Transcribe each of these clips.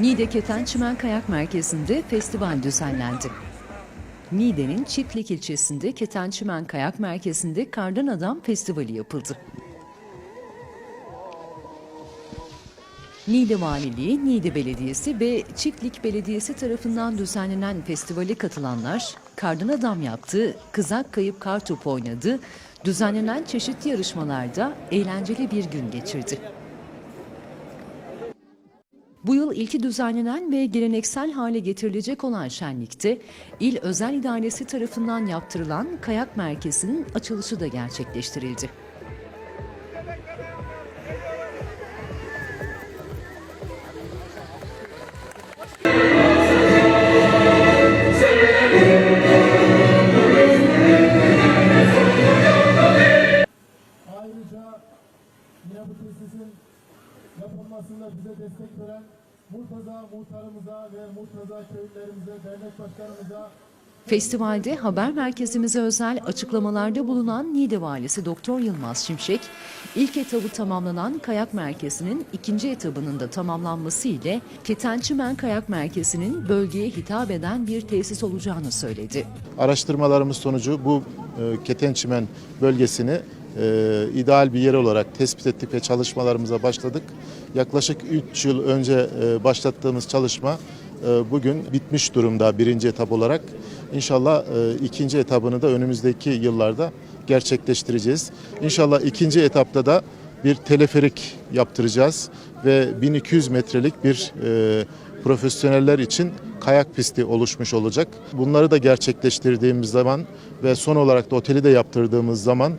Niğde Keten Çimen Kayak Merkezi'nde festival düzenlendi. Niğde'nin Çiftlik ilçesinde Keten Çimen Kayak Merkezi'nde Kardan Adam Festivali yapıldı. Niğde Valiliği, Niğde Belediyesi ve Çiftlik Belediyesi tarafından düzenlenen festivale katılanlar kardan adam yaptı, kızak kayıp kartopu oynadı, düzenlenen çeşitli yarışmalarda eğlenceli bir gün geçirdi. Bu yıl ilki düzenlenen ve geleneksel hale getirilecek olan şenlikte İl Özel İdaresi tarafından yaptırılan kayak merkezinin açılışı da gerçekleştirildi. Ayrıca yine bu tesisin yapılmasında bize destek veren Murtaza muhtarımıza ve Murtaza köylülerimize, dernek başkanımıza Festivalde haber merkezimize özel açıklamalarda bulunan Niğde Valisi Doktor Yılmaz Şimşek, ilk etabı tamamlanan kayak merkezinin ikinci etabının da tamamlanması ile Ketençimen Kayak Merkezi'nin bölgeye hitap eden bir tesis olacağını söyledi. Araştırmalarımız sonucu bu e, Ketençimen bölgesini e, ideal bir yer olarak tespit ettik ve çalışmalarımıza başladık. Yaklaşık 3 yıl önce e, başlattığımız çalışma e, bugün bitmiş durumda birinci etap olarak. İnşallah e, ikinci etabını da önümüzdeki yıllarda gerçekleştireceğiz. İnşallah ikinci etapta da bir teleferik yaptıracağız ve 1200 metrelik bir e, profesyoneller için kayak pisti oluşmuş olacak. Bunları da gerçekleştirdiğimiz zaman ve son olarak da oteli de yaptırdığımız zaman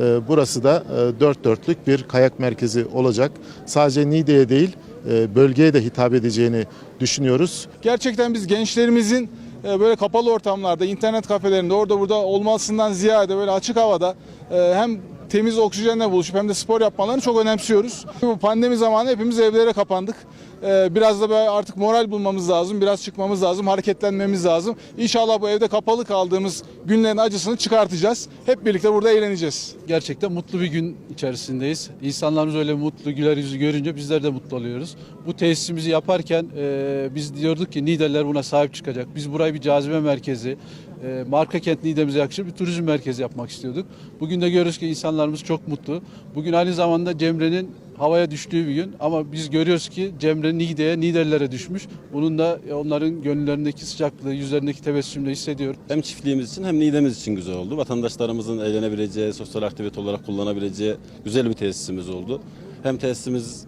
e, burası da e, dört dörtlük bir kayak merkezi olacak. Sadece Niğde'ye değil e, bölgeye de hitap edeceğini düşünüyoruz. Gerçekten biz gençlerimizin böyle kapalı ortamlarda, internet kafelerinde orada burada olmasından ziyade böyle açık havada hem temiz oksijenle buluşup hem de spor yapmalarını çok önemsiyoruz. Bu pandemi zamanı hepimiz evlere kapandık. E, Biraz da böyle artık moral bulmamız lazım, biraz çıkmamız lazım, hareketlenmemiz lazım. İnşallah bu evde kapalı kaldığımız günlerin acısını çıkartacağız. Hep birlikte burada eğleneceğiz. Gerçekten mutlu bir gün içerisindeyiz. İnsanlarımız öyle mutlu, güler yüzü görünce bizler de mutlu oluyoruz. Bu tesisimizi yaparken e, biz diyorduk ki Niğdeliler buna sahip çıkacak. Biz burayı bir cazibe merkezi, e, marka kent Niğde'mize yakışır bir turizm merkezi yapmak istiyorduk. Bugün de görüyoruz ki insanlarımız çok mutlu. Bugün aynı zamanda Cemre'nin havaya düştüğü bir gün ama biz görüyoruz ki Cemre Niğde'ye, Niğdelilere düşmüş. Bunun da e, onların gönüllerindeki sıcaklığı, yüzlerindeki tebessümle hissediyorum. Hem çiftliğimiz için hem Niğde'miz için güzel oldu. Vatandaşlarımızın eğlenebileceği, sosyal aktivite olarak kullanabileceği güzel bir tesisimiz oldu. Hem tesisimiz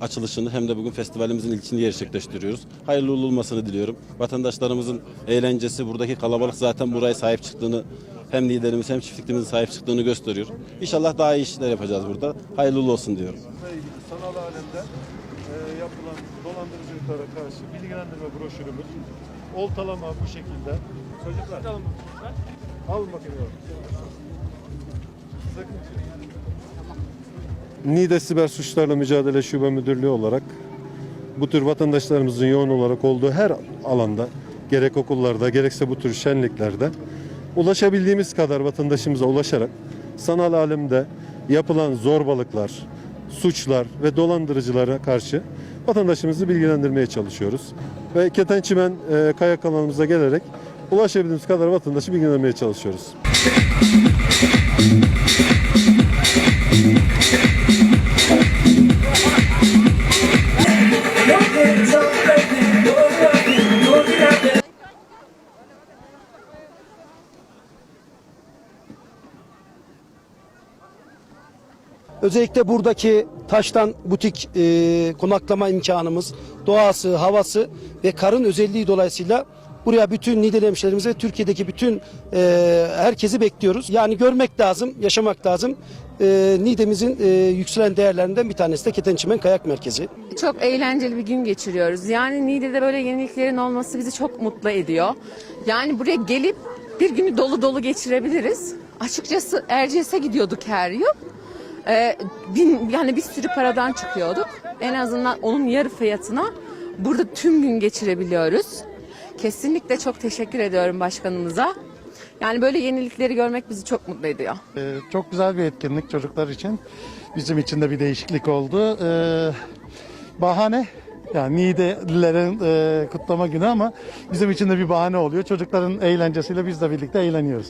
açılışını hem de bugün festivalimizin ilkini gerçekleştiriyoruz. Hayırlı olmasını diliyorum. Vatandaşlarımızın eğlencesi, buradaki kalabalık zaten buraya sahip çıktığını hem liderimiz hem çiftliğimizin sahip çıktığını gösteriyor. İnşallah daha iyi işler yapacağız burada. Hayırlı olsun diyorum. Sanal alemde e, yapılan dolandırıcılıklara karşı bilgilendirme broşürümüz. Oltalama bu şekilde. Çocuklar. Alın bakayım. Niğde Siber Suçlarla Mücadele Şube Müdürlüğü olarak bu tür vatandaşlarımızın yoğun olarak olduğu her alanda gerek okullarda gerekse bu tür şenliklerde ulaşabildiğimiz kadar vatandaşımıza ulaşarak sanal alemde yapılan zorbalıklar, suçlar ve dolandırıcılara karşı vatandaşımızı bilgilendirmeye çalışıyoruz. Ve Ketençimen e, kayak alanımıza gelerek ulaşabildiğimiz kadar vatandaşı bilgilendirmeye çalışıyoruz. Özellikle buradaki taştan butik e, konaklama imkanımız, doğası, havası ve karın özelliği dolayısıyla buraya bütün Niğdeli hemşehrilerimize, Türkiye'deki bütün e, herkesi bekliyoruz. Yani görmek lazım, yaşamak lazım. E, Niğde'mizin e, yükselen değerlerinden bir tanesi de Ketençimen Kayak Merkezi. Çok eğlenceli bir gün geçiriyoruz. Yani Niğde'de böyle yeniliklerin olması bizi çok mutlu ediyor. Yani buraya gelip bir günü dolu dolu geçirebiliriz. Açıkçası Erciyes'e gidiyorduk her yıl. Ee, bin, yani bir sürü paradan çıkıyorduk. En azından onun yarı fiyatına burada tüm gün geçirebiliyoruz. Kesinlikle çok teşekkür ediyorum başkanımıza. Yani böyle yenilikleri görmek bizi çok mutlu ediyor. Ee, çok güzel bir etkinlik çocuklar için. Bizim için de bir değişiklik oldu. Ee, bahane Yani Niğdelilerin e, kutlama günü ama bizim için de bir bahane oluyor. Çocukların eğlencesiyle biz de birlikte eğleniyoruz.